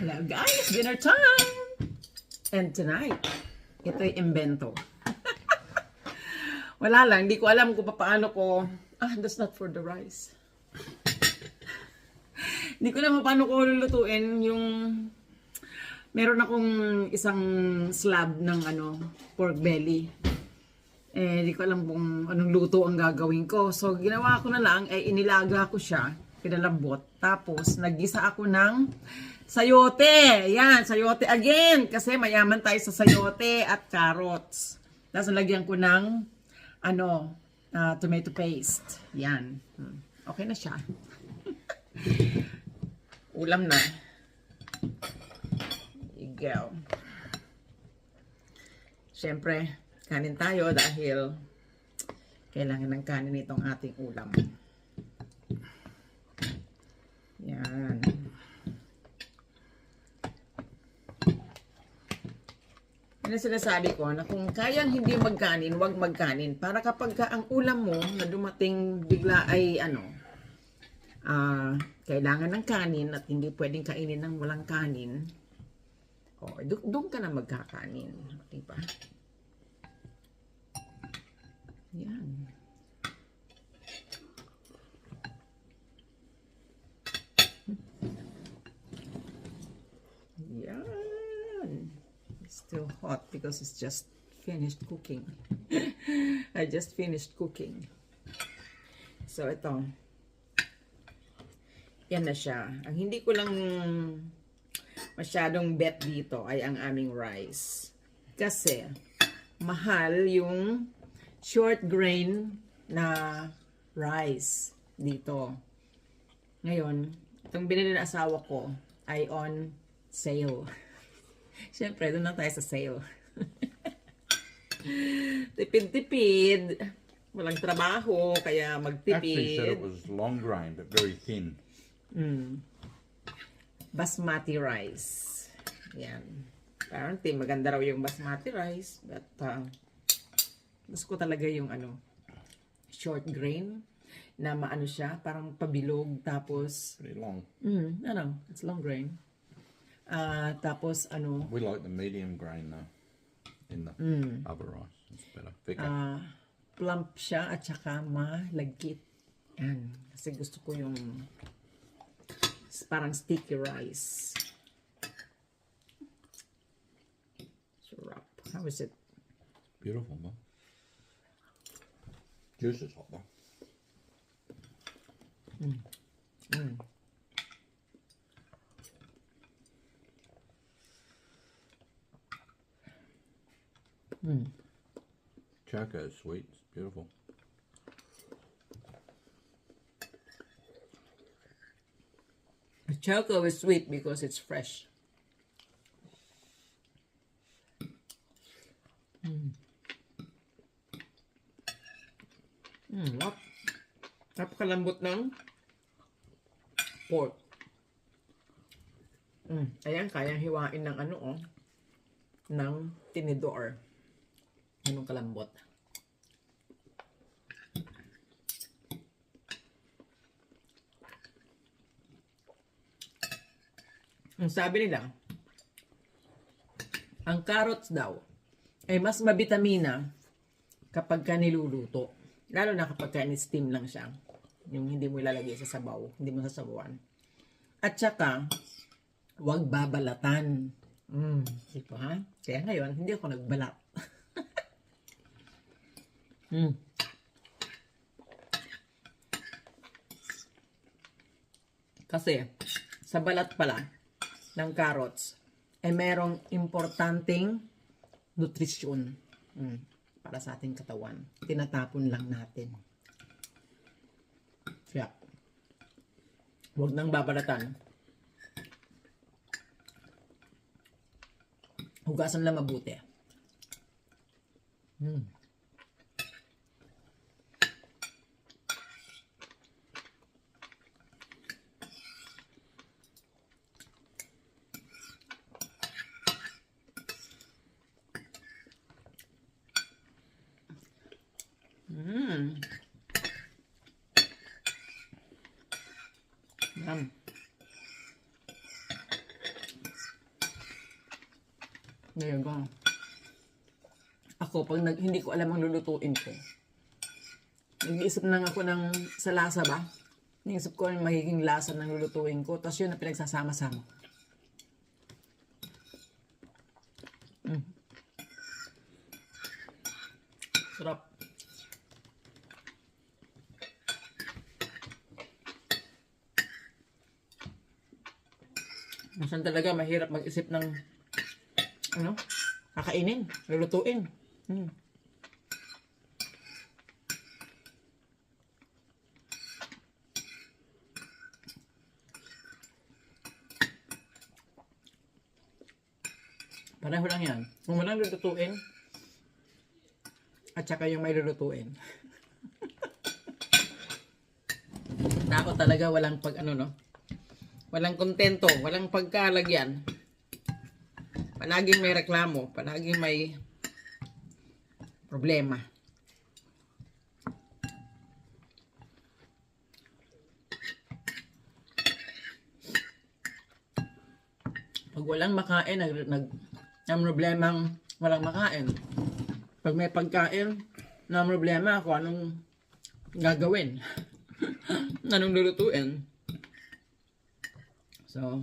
Hello guys, dinner time! And tonight, ito'y invento. Wala lang, hindi ko alam kung paano ko, ah, that's not for the rice. Hindi ko alam paano ko lulutuin yung, meron akong isang slab ng ano, pork belly. Eh, hindi ko alam kung anong luto ang gagawin ko. So, ginawa ko na lang, eh, inilaga ko siya, pinalambot. Tapos, naggisa ako ng sayote. Yan, sayote again. Kasi mayaman tayo sa sayote at carrots. Tapos, nalagyan ko ng, ano, ah, tomato paste. Yan. Hmm. Okay na siya. Ulam na. Igaw. Siyempre, kanin tayo dahil kailangan ng kanin itong ating ulam. Yan. Yan ang sinasabi ko na kung kayang hindi magkanin, huwag magkanin. Para kapag ka ang ulam mo na dumating bigla ay ano, ah, kailangan ng kanin at hindi pwedeng kainin ng walang kanin, o, do- doon ka na magkakanin. Diba? Yan. Still hot because it's just finished cooking. I just finished cooking. So, ito. Yan na siya. Ang hindi ko lang masyadong bet dito ay ang aming rice. Kasi, mahal yung short grain na rice dito. Ngayon, itong binili ng asawa ko ay on sale. Siyempre, doon lang tayo sa sale. Tipid-tipid. Walang trabaho, kaya Actually said it magtipid. was long grain but very thin. Mm. Basmati rice. Yan. Apparently, maganda raw yung basmati rice. But, uh, gusto ko talaga yung ano, short grain na maano siya, parang pabilog. Tapos, Pretty long. mm, ano, it's long grain. Ah, tapos, ano, We like the medium grain though. In the other rice. It's better. Thicker. ah, plump siya at saka malagkit. Yan. Kasi gusto ko yung parang sticky rice. Sarap. How is it? Beautiful, man. Juice is hot though. Choco is sweet. It's beautiful. The choco is sweet because it's fresh. Mm. Mm, nap. Napakalambot ng pork. Mm, ayan, kayang hiwain ng ano, oh. Ng tinidor. Anong kalambot. Ang sabi nila, ang carrots daw ay mas mabitamina kapag ka niluluto. Lalo na kapag ka steam lang siya. Yung hindi mo ilalagay sa sabaw. Hindi mo sasabawan. At saka, huwag babalatan. Mm, di ba? Kaya ngayon, hindi ako nagbalat. mm. Kasi, sa balat pala ng carrots, ay merong importanteng nutrisyon mm, para sa ating katawan. Tinatapon lang natin. Kaya, huwag nang babalatan. Hugasan lang mabuti. Mm. Mm. Yum. Ngayon ba? Ako, pag nag, hindi ko alam ang lulutuin ko, nag-iisip lang ako ng sa lasa ba? Naisip ko ang magiging lasa ng lulutuin ko, tapos yun na pinagsasama-sama. Mm. Sarap. Minsan talaga mahirap mag-isip ng ano, kakainin, lulutuin. Hmm. Pareho lang yan. Kung walang lulutuin, at saka yung may lulutuin. Tao talaga walang pag ano no. Walang kontento, walang pagkalagyan. Palaging may reklamo, palaging may problema. Pag walang makain, nag, nag ang problemang walang makain. Pag may pagkain, na problema kung anong gagawin. anong lulutuin. So,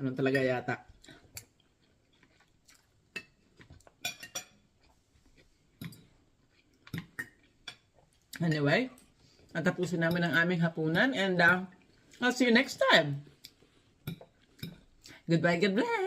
anong talaga yata. Anyway, natapusin namin ang aming hapunan and uh, I'll see you next time. Goodbye, God bless.